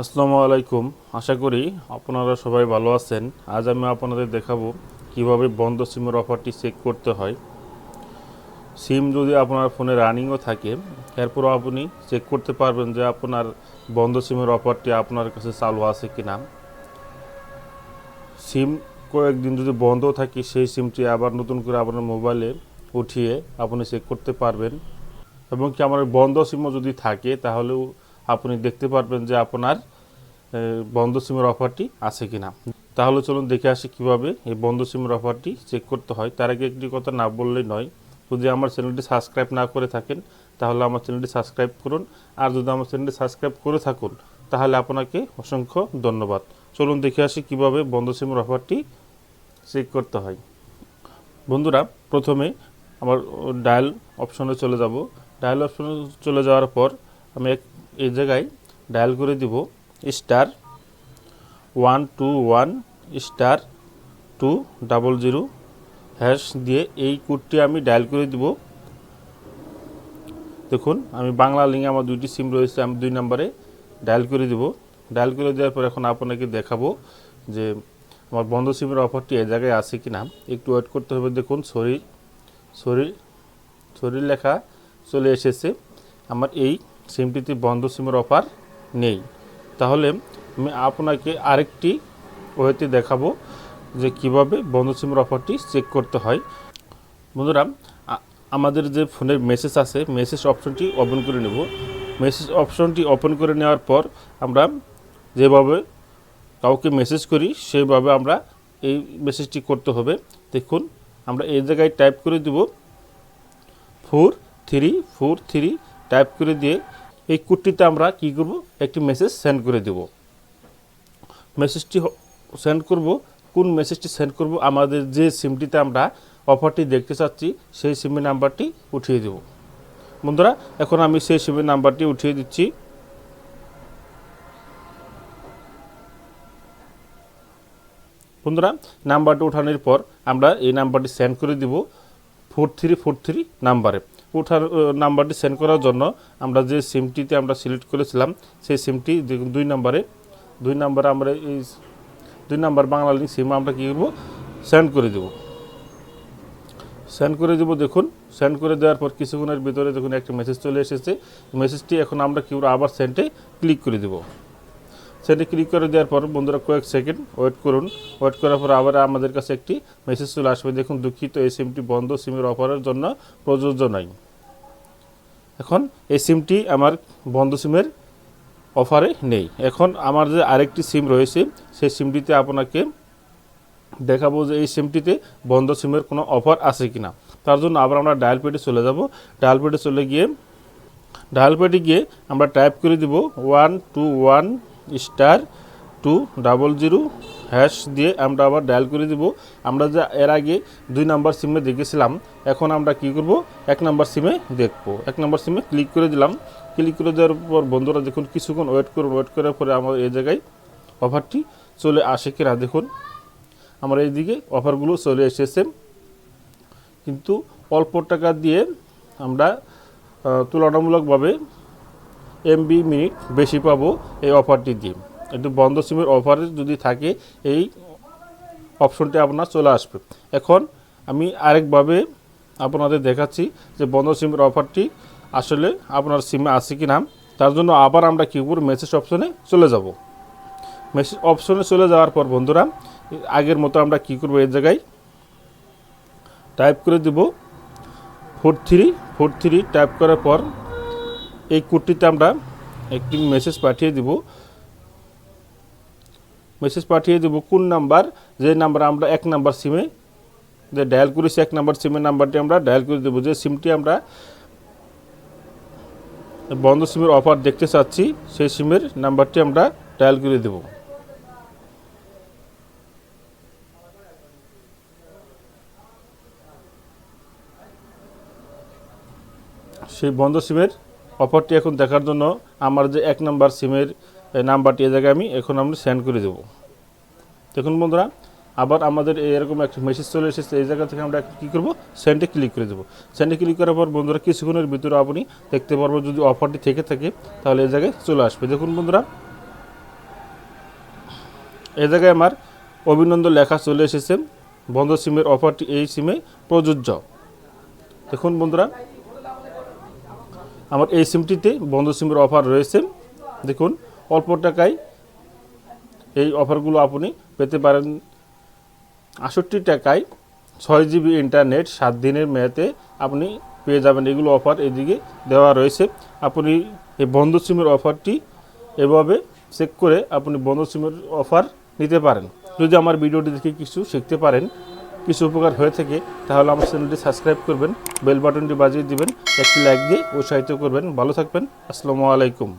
আসসালামু আলাইকুম। আশা করি আপনারা সবাই ভালো আছেন। আজ আমি আপনাদের দেখাবো কীভাবে বন্ধ সিমের অফারটি চেক করতে হয়। সিম যদি আপনার ফোনে রানিংও থাকে এরপরও আপনি চেক করতে পারবেন যে আপনার বন্ধ সিমের অফারটি আপনার কাছে চালু আছে কি না সিম কয়েকদিন যদি বন্ধ থাকে, সেই সিমটি আবার নতুন করে আপনার মোবাইলে উঠিয়ে আপনি চেক করতে পারবেন। এবং কি আমার বন্ধ সিমও যদি থাকে, তাহলেও আপনি দেখতে পারবেন যে আপনার বন্ধ সিমের অফারটি আছে কিনা। তাহলে চলুন দেখে আসি কীভাবে এই বন্ধ সিমের অফারটি চেক করতে হয়। তার আগে একটি কথা না বললেই নয়, যদি আমার চ্যানেলটি সাবস্ক্রাইব না করে থাকেন, তাহলে আমার চ্যানেলটি সাবস্ক্রাইব করুন। আর যদি আমার চ্যানেলটি সাবস্ক্রাইব করে থাকুন, তাহলে আপনাকে অসংখ্য ধন্যবাদ। চলুন দেখে আসি কীভাবে বন্ধ সিমের অফারটি চেক করতে হয়। বন্ধুরা, প্রথমে আমার ডায়াল অপশনে চলে যাব। ডায়াল অপশনে চলে যাওয়ার পর আমি এক এই জায়গায় ডায়াল করে দিব star one two one star two double zero hash দিয়ে এই কোডটি আমি ডায়াল করে দিব। দেখুন, আমি বাংলা লিঙ্কে আমার দুইটি সিম রয়েছে, আমি দুই নম্বরে ডায়াল করে দিব। ডায়াল করে দেওয়ার পর এখন আপনাকে দেখাবো যে আমার বন্ধ সিমের অফারটি এই জায়গায় আছে কি না একটু ওয়েট করতে হবে, দেখুন, শরীর শরীর শরীর লেখা চলে এসেছে। আমার এই সিমটিতে বন্ধ সিমের অফার নেই। তাহলে আমি আপনাকে আরেকটি ওয়েতে দেখাবো যে কীভাবে বন্ধ সিমের অফারটি চেক করতে হয়। বন্ধুরা আমাদের যে ফোনের মেসেজ আছে, মেসেজ অপশনটি ওপেন করে নেব। মেসেজ অপশনটি ওপেন করে নেওয়ার পর আমরা যেভাবে কাউকে মেসেজ করি, সেইভাবে আমরা এই মেসেজটি করতে হবে। দেখুন, আমরা এই জায়গায় টাইপ করে দিব, four three four three type করে দিয়ে এই কোডটিতে আমরা কি করব? একটি মেসেজ সেন্ড করে দেব। মেসেজটি সেন্ড করব। কোন মেসেজটি সেন্ড করব? আমাদের যে সিমটিতে আমরা অফারটি দেখতে চাচ্ছি, সেই সিমের নাম্বারটি উঠিয়ে দেব। বন্ধুরা, এখন আমি সেই সিমের নাম্বারটি উঠিয়ে দিচ্ছি। বন্ধুরা নাম্বারটি ওঠানোর পর আমরা এই নাম্বারটি সেন্ড করে দিব। ফোর থ্রি ফোর থ্রি নাম্বারে ওঠার নাম্বারটি সেন্ড করার জন্য আমরা যে সিমটিতে আমরা সিলেক্ট করেছিলাম, সেই সিমটি দুই নাম্বারে দুই নাম্বারে আমরা এই দুই নাম্বার বাংলা লিঙ্ক সিম আমরা কী করব? সেন্ড করে দেব। সেন্ড করে দেবো, দেখুন সেন্ড করে দেওয়ার পর কিছুক্ষণের ভিতরে দেখুন একটা মেসেজ চলে এসেছে। মেসেজটি এখন আমরা কী আবার সেন্ডে ক্লিক করে দেবো। সেটা ক্লিক করে দেওয়ার পর বন্ধুরা কয়েক সেকেন্ড ওয়েট করুন। ওয়েট করার পর আবার আমাদের কাছে একটি মেসেজ চলে আসবে। দেখুন, দুঃখিত, এই সিমটি বন্ধ। সিমের অফারের জন্য প্রযোজ্য নয় এখন এই সিমটি আমার বন্ধ সিমের অফারে নেই। এখন আমার যে আরেকটি সিম রয়েছে, সেই সিমটিতে আপনাকে দেখাবো যে এই সিমটিতে বন্ধ সিমের কোনো অফার আছে কিনা। তার জন্য আবার আমরা ডায়াল পেটে চলে যাব। ডায়াল পেটে চলে গিয়ে ডায়াল পেটে গিয়ে আমরা টাইপ করে দিব one two one star two double zero hash দিয়ে আমরা আবার ডায়াল করে দিব। আমরা যা এর আগে দুই নাম্বার সিমে দেখেছিলাম, এখন আমরা কি করব? এক নাম্বার সিমে দেখব। এক নাম্বার সিমে ক্লিক করে দিলাম। ক্লিক করে দেওয়ার পর বন্ধুরা দেখুন, কিছুক্ষণ ওয়েট করুন, ওয়েট করার পরে আমার এই জায়গায় অফারটি চলে আসে কিনা দেখুন। আমার এইদিকে অফারগুলো চলে এসেছে। কিন্তু অল্প টাকা দিয়ে আমরা তুলনামূলকভাবে এমবি মিনিট বেশি পাবো এই অফারটি দিয়ে। একটু বন্ধ সিমের অফার যদি থাকে, এই অপশনটি আপনার চলে আসবে। এখন আমি আরেকভাবে আপনাদের দেখাচ্ছি যে বন্ধ সিমের অফারটি আসলে আপনার সিমে আছে কি না। তার জন্য আবার আমরা কী করব? মেসেজ অপশনে চলে যাব। মেসেজ অপশনে চলে যাওয়ার পর বন্ধুরা, আগের মতো আমরা কী করব? এই জায়গায় টাইপ করে দেব। Four three four three type করার পর এই কোডটিতে আমরা একটি মেসেজ পাঠিয়ে দিব। মেসেজ পাঠিয়ে দেব কোন নাম্বার যে নাম্বার আমরা এক নাম্বার সিমে যে ডায়াল করেছি, এক নাম্বার সিমের নাম্বারটি আমরা ডায়াল করে দেবো। যে সিমটি আমরা বন্ধ সিমের অফার দেখতে চাচ্ছি, সেই সিমের নাম্বারটি আমরা ডায়াল করে দেব। সেই বন্ধ সিমের অফারটি এখন দেখার জন্য আমার যে এক নাম্বার সিমের নাম্বারটি এ জায়গায় আমি এখন আমরা সেন্ড করে দেবো। দেখুন বন্ধুরা, আবার আমাদের এরকম একটা মেসেজ চলে এসেছে, এই জায়গা থেকে আমরা কী করব? সেন্ডে ক্লিক করে দেবো। সেন্ডে ক্লিক করার পর বন্ধুরা, কিছুক্ষণের ভিতরে আপনি দেখতে পারব যদি অফারটি থেকে থাকে, তাহলে এই জায়গায় চলে আসবে। দেখুন বন্ধুরা এই জায়গায় আমার অভিনন্দন লেখা চলে এসেছে, বন্ধ সিমের অফারটি এই সিমে প্রযোজ্য। দেখুন বন্ধুরা আমার এই সিমটিতে বন্ধ সিমের অফার রয়েছে। দেখুন, অল্প টাকায় এই অফারগুলো আপনি পেতে পারেন। আষট্টি টাকায় ছয় জিবি ইন্টারনেট, সাত দিনের মেয়াদে আপনি পেয়ে যাবেন এগুলো অফার এদিকে দেওয়া রয়েছে। আপনি এই বন্ধ সিমের অফারটি এভাবে চেক করে আপনি বন্ধ সিমের অফার নিতে পারেন। যদি আমার ভিডিওটি দেখে কিছু শিখতে পারেন কিছু উপকার হয়ে থাকে, তাহলে আমার চ্যানেলটি সাবস্ক্রাইব করবেন, বেল বাটনটি বাজিয়ে দিবেন, একটি লাইক দিয়ে উৎসাহিত করবেন। ভালো থাকবেন, আসসালামু আলাইকুম।